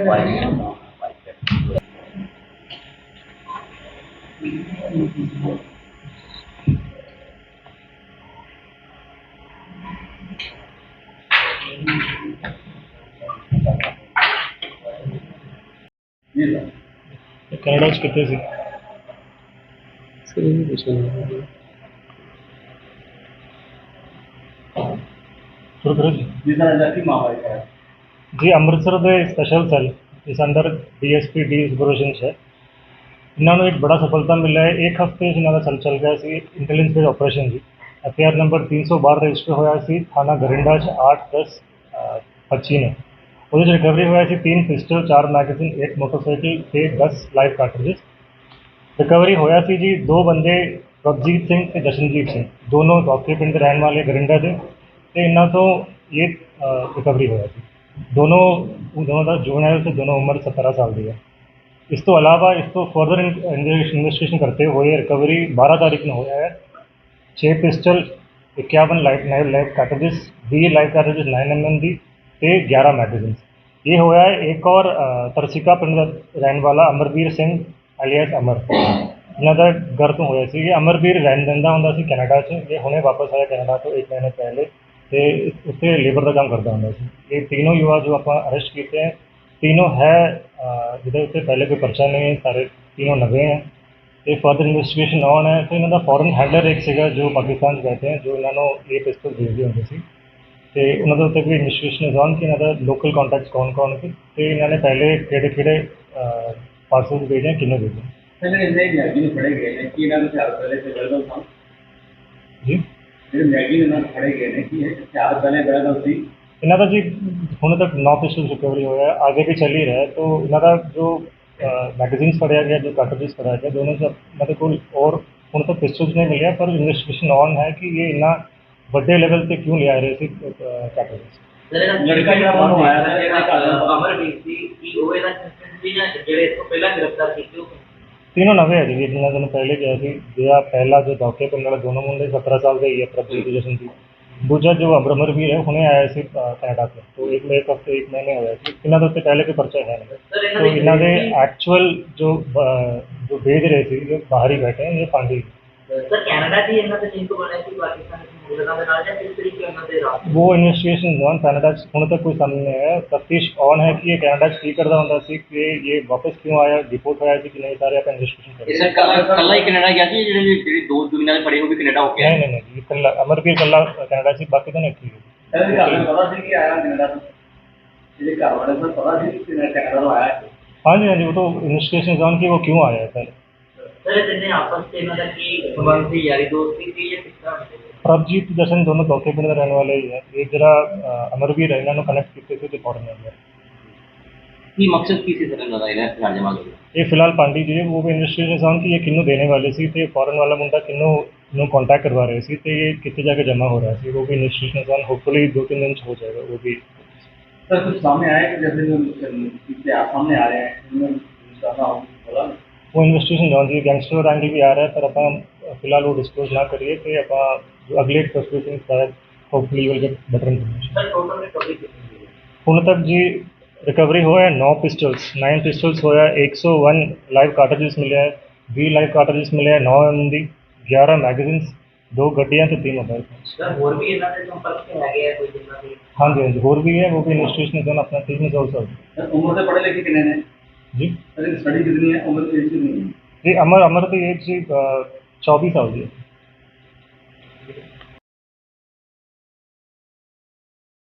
तो like, like that. Card कितने से सर ये पूछा थोड़ा थोड़ा जी जितना जाती माँ बाप ਜੀ ਅੰਮ੍ਰਿਤਸਰ ਦੇ ਸਪੈਸ਼ਲ ਸੈੱਲ ਇਸ ਅੰਦਰ ਡੀਐਸਪੀ ਡੀ ਸੁਪਰਵਿਜ਼ਨ 'ਚ ਹੈ ਇਹਨਾਂ ਨੂੰ ਇੱਕ ਬੜਾ ਸਫਲਤਾ ਮਿਲਿਆ ਹੈ ਇੱਕ ਹਫਤੇ 'ਚ ਇਹਨਾਂ ਦਾ ਚੱਲ ਚੱਲ ਗਿਆ ਸੀ ਇੰਟੈਲੀਜੈਂਸ ਬੇਸਡ ਆਪਰੇਸ਼ਨ ਜੀ ਐਫਆਰ ਨੰਬਰ 312 ਰਜਿਸਟਰ ਹੋਇਆ ਸੀ ਥਾਣਾ ਗਰਿੰਡਾ 'ਚ 8 10 25 ਨੂੰ ਉਹਦੇ 'ਚ ਰਿਕਵਰੀ ਹੋਇਆ ਸੀ ਤਿੰਨ ਪਿਸਟਲ ਚਾਰ ਮੈਗਜ਼ੀਨ ਇੱਕ ਮੋਟਰਸਾਈਕਲ ਤੇ 10 ਲਾਈਵ ਕਾਰਟ੍ਰਿਜਸ ਰਿਕਵਰੀ ਹੋਇਆ ਸੀ ਜੀ ਦੋ ਬੰਦੇ ਪ੍ਰਭਜੀਤ ਸਿੰਘ ਤੇ ਜਸ਼ਨਜੀਤ ਸਿੰਘ ਦੋਨੋਂ ਦੌਕੇ ਪਿੰਡ ਦੇ ਰਹਿਣ ਵਾਲੇ ਗਰਿੰਡਾ ਦੇ ਤੇ ਇਹਨਾਂ ਤੋਂ ਇਹ ਰਿਕਵਰੀ ਹੋਇਆ ਸੀ दोनों दोनों तरफ जुवेनाइल्स है दोनों उम्र 17 ਸਾਲ ਦੀ ਹੈ। ਇਸ ਤੋਂ ਇਲਾਵਾ ਇਸ ਤੋਂ ਫਰਦਰ ਇਨਵੈਸਟੀਗੇਸ਼ਨ ਕਰਤੇ ਹੋਏ ਰਿਕਵਰੀ 12 ਤਾਰੀਖ ਨੂੰ ਹੋਇਆ ਹੈ। 6 ਪਿਸਟਲ 51 ਲਾਈਟ ਨਾਈਵ live cartridges 20 live cartridges 9 MM ਦੀ ਤੇ 11 ਮੈਗਜ਼ੀਨ ਇਹ ਹੋਇਆ ਹੈ, ਇੱਕ ਔਰ ਤਰਸਿਕਾ ਪਿੰਡ ਦਾ ਰਹਿਣ ਵਾਲਾ ਅਮਰਵੀਰ ਸਿੰਘ ਅਲੀਅਸ ਅਮਰ। ਇਹਨਾਂ ਦਾ ਘਰ ਤੋਂ ਹੋਇਆ ਸੀ। ਇਹ ਅਮਰਵੀਰ ਰਹਿਣ ਦਿੰਦਾ ਹੁੰਦਾ ਸੀ ਕੈਨੇਡਾ 'ਚ। ਇਹ ਹੁਣੇ ਵਾਪਸ ਆਇਆ ਕੈਨੇਡਾ ਤੋਂ 1 ਮਹੀਨੇ ਪਹਿਲੇ। ਤੇ ਉੱਥੇ ਲੇਬਰ ਦਾ ਕੰਮ ਕਰਦਾ ਹੁੰਦਾ ਸੀ। ਇਹ ਤਿੰਨੋਂ ਯੁਵਾ ਜੋ ਆਪਾਂ ਅਰੈਸਟ ਕੀਤੇ ਹੈ ਤਿੰਨੋਂ ਹੈ ਜਿਹਦੇ ਉੱਤੇ ਪਹਿਲੇ ਕੋਈ ਪਰਚਾ ਨਹੀਂ ਹੈ ਸਾਰੇ ਤਿੰਨੋਂ ਨਵੇਂ ਹੈ। ਤੇ ਫਰਦਰ ਇਨਵੈਸਟੀਗੇਸ਼ਨ ਆਨ ਹੈ ਤੇ ਇਹਨਾਂ ਦਾ ਫੋਰਨ ਹੈਂਡਲਰ ਇੱਕ ਸੀਗਾ ਜੋ ਪਾਕਿਸਤਾਨ 'ਚ ਬੈਠੇ ਹੈ ਜੋ ਇਹਨਾਂ ਨੂੰ ਇਹ ਪਿਸਤਲ ਵੇਚਦੇ ਹੁੰਦੇ ਸੀ। ਤੇ ਉਹਨਾਂ ਦੇ ਉੱਤੇ ਕੋਈ ਇਨਵੈਸਟੀਗੇਸ਼ਨ ਇਜ਼ ਆਨ ਕਿ ਇਹਨਾਂ ਦਾ ਲੋਕਲ ਕੰਟੈਕਟਸ ਕੌਣ ਕੌਣ ਸੀ ਤੇ ਇਹਨਾਂ ਨੇ ਪਹਿਲੇ ਕਿਹੜੇ ਕਿਹੜੇ ਪਾਰਸਲ ਭੇਜੇ ਕਿੰਨੇ ਭੇਜੇ ਪਹਿਲੇ ਇੰਨੇ ਹੀ ਆ ਫੜੇ ਗਏ ਨੇ ਕਿ ਇਹਨਾਂ ਨੂੰ ਚਾਰ ਪਹਿਲੇ ਤੇ ਵਰਦਮ ਜੀ? ਇਹਨਾਂ ਦਾ ਜੀ ਹੁਣ ਤੱਕ 9 ਪੇਸ਼ੈਂਟ ਰਿਕਵਰੀ ਹੋਇਆ ਆਗੇ ਵੀ ਚੱਲ ਹੀ ਰਿਹਾ तो ਇਹਨਾਂ ਦਾ जो मैगजीन्स पढ़ाया गया जो कार्टोजेस पढ़ाया गया दोनों से मतलब कोई और ਹੁਣ ਤੱਕ ਪਿਸਟਲਸ नहीं मिले पर इन्वेस्टिगेशन ऑन है कि ये इतना बड़े लेवल पे क्यों ले आ रहे थे कार्टोजेस ਲੜਕਾ ਜਿਹੜਾ ਬਾਹਰੋਂ ਆਇਆ था, ਇਹਦਾ ਘਰ ਦਾ- ਅਮਰ ਵੀਰ ਸੀ ਕਿ ਉਹ ਇਹਦਾ ਜਿਹੜੇ ਇਸ ਤੋਂ ਪਹਿਲਾਂ ਗ੍ਰਿਫਤਾਰ ਕੀਤੇ ਉਹ तीनों नवे है जी जिन्होंने दिन पहले गया ਸੀ ਜਿਹੜਾ ਪਹਿਲਾ ਜੋ ਦੌਕੇ ਪਿੰਡ ਵਾਲੇ ਦੋਨੋਂ ਮੁੰਡੇ 17 ਸਾਲ ਦੇ ਹੀ ਹੈ ਪ੍ਰਭਜੀਤ ਤੇ ਜਸ਼ਨਜੀਤ ਦੂਜਾ ਜੋ ਅਮਰਮਰ ਵੀ ਹੈ ਹੁਣੇ ਆਇਆ ਸੀ ਅ, ਕੈਨੇਡਾ ਤੋਂ ਤੋਂ ਇੱਕ ਇੱਕ ਹਫਤੇ ਇੱਕ ਮਹੀਨੇ ਹੋਇਆ ਸੀ ਇਹਨਾਂ ਦੇ ਉੱਤੇ ਪਹਿਲੇ ਕੋਈ ਪਰਚਾ ਹੈ ਨਹੀਂ ਸਰ ਇਹਨਾਂ तो ਦੀ ਇਹਨਾਂ ਦੇ ਐਕਚੁਅਲ ਜੋ ਅ, ਜੋ ਭੇਜ ਰਹੇ ਸੀ ਜੋ ਬਾਹਰ ਹੀ वो इन्वेस्टिगेशन ऑन कैनेडा हूँ तक कोई सामने नहीं आया। तफ्तीश ऑन है कि ये कैनेडा की करता होता कि ये वापस क्यों आया रिपोर्ट होया कि नहीं सारे आप इन्वेस्टिगेशन कर सर कल कल ही कनाडा गया थी जेडी दो पड़े हो भी कनाडा हो गया नहीं नहीं नहीं कल कल से बाकी तो नहीं ठीक है। हाँ जी हाँ जी वो तो इन्वेस्टिगेशन ऑन की वो क्यों आया सर? ਸਰ ਇਹ ਤਿੰਨੇ ਆਪਸ ਵਿੱਚ ਇਹਨਾਂ ਦਾ ਕੀ ਸੰਬੰਧ ਸੀ ਯਾਰੀ ਦੋਸਤੀ ਸੀ ਜਾਂ ਕਿਸ ਤਰ੍ਹਾਂ ਸੀ प्रभजीत जशन दोनों चौथे पिंड के रहने वाले ही है एक जरा अ, अमरवीर है इन्होंने कनेक्ट किए थे तो फॉरन में ਕੀ ਮਕਸਦ ਕੀ ਸੀ ਸਰ ਇਹਨਾਂ ਦਾ ਇਹਨਾਂ ਹਥਿਆਰ ਜਮਾ ਕਰਨ ਦਾ ये फिलहाल पांडी जी वो भी इन्वेस्टिगेशन ऑन की ये किन्नू देने वाले सी ते फॉरन वाला मुंडा किन्नू ਨੂੰ कांटेक्ट करवा रहे सी ते ये कितने जाके जमा हो रहा है वो भी इन्वेस्टिगेशन ऑन होपफुली दो तीन दिन से हो जाएगा वो भी सर कुछ सामने आया कि जैसे जो इतिहास सामने आ रहे हैं उनमें इंस्टाग्राम बोला वो इन्वेस्टिगेशन जान जी गैंगस्टर एंगल भी आ रहा है पर अपना फ़िलहाल वो डिस्क्लोज ना करिए कि अपना अगले प्रोसीडिंग शायद hopefully will get better information पूर्ण तक जी रिकवरी हुआ है नौ पिस्टल्स नाइन पिस्टल्स हुआ है एक सौ वन लाइव कार्टेजेस मिले हैं वी लाइव कार्टेजेस मिले हैं नौ एम डी ग्यारह मैगजीन्स दो गड्डियाँ तो तीन मोबाइल फ़ोन हाँ जी हाँ जी और भी है वो भी इंस्टीट्यूशन अपना टीम में ज़ोर से जी। अरे स्टडी कितनी है? उम्र एज कितनी है? जी अमर अमर तो एज जी चौबीस साल की है।